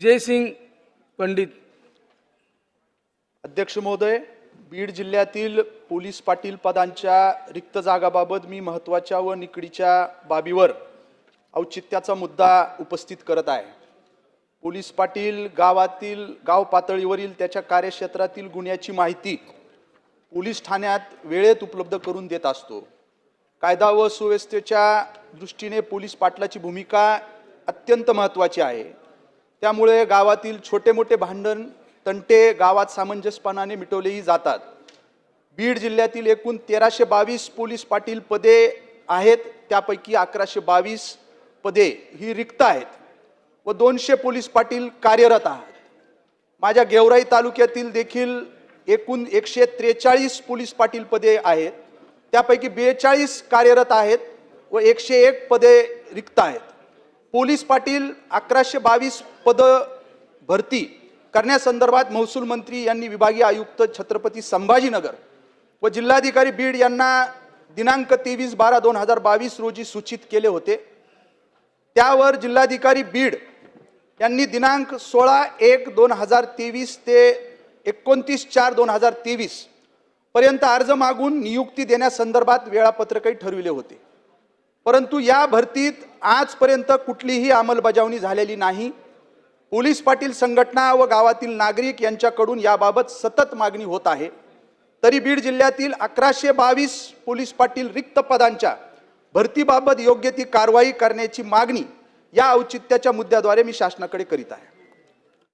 जयसिंग पंडित. अध्यक्ष महोदय बीड जिल्ह्यातील पोलीस पाटील पदांच्या रिक्त जागाबाबत मी महत्त्वाच्या व निकडीच्या बाबीवर औचित्याचा मुद्दा उपस्थित करत आहे. पोलीस पाटील गावातील गाव पातळीवरील त्याच्या कार्यक्षेत्रातील गुन्ह्याची माहिती पोलीस ठाण्यात वेळेत उपलब्ध करून देत असतो. कायदा व सुव्यवस्थेच्या दृष्टीने पोलीस पाटलाची भूमिका अत्यंत महत्त्वाची आहे. त्यामुळे गावातील छोटे मोठे भांडण तंटे गावात सामंजस्यपणाने मिटवलेही जातात. बीड जिल्ह्यातील एकूण तेराशे बावीस पोलीस पाटील पदे आहेत त्यापैकी अकराशे बावीस पदे ही रिक्त आहेत व दोनशे पोलीस पाटील कार्यरत आहेत. माझ्या गेवराई तालुक्यातील देखील एकूण एकशे त्रेचाळीस पोलीस पाटील पदे आहेत. त्यापैकी बेचाळीस कार्यरत आहेत व एकशे एक पदे रिक्त आहेत. पोलीस पाटील अकराशे बावीस पद भरती करण्यासंदर्भात महसूल मंत्री यांनी विभागीय आयुक्त छत्रपती संभाजीनगर व जिल्हाधिकारी बीड यांना दिनांक तेवीस बारा दोन हजार बावीस रोजी सूचित केले होते. त्यावर जिल्हाधिकारी बीड यांनी दिनांक सोळा एक दोन हजार तेवीस ते एकोणतीस चार दोन हजार तेवीस पर्यंत अर्ज मागून नियुक्ती देण्यासंदर्भात वेळापत्रकही ठरविले होते. परंतु या भरतीत आजपर्यंत कुठलीही अंमलबजावणी झालेली नाही. पोलीस पाटील संघटना व गावातील नागरिक यांच्याकडून याबाबत सतत मागणी होत आहे. तरी बीड जिल्ह्यातील अकराशे बावीस पोलीस पाटील रिक्त पदांच्या भरतीबाबत योग्य ती कारवाई करण्याची मागणी या औचित्याच्या मुद्द्याद्वारे मी शासनाकडे करीत आहे.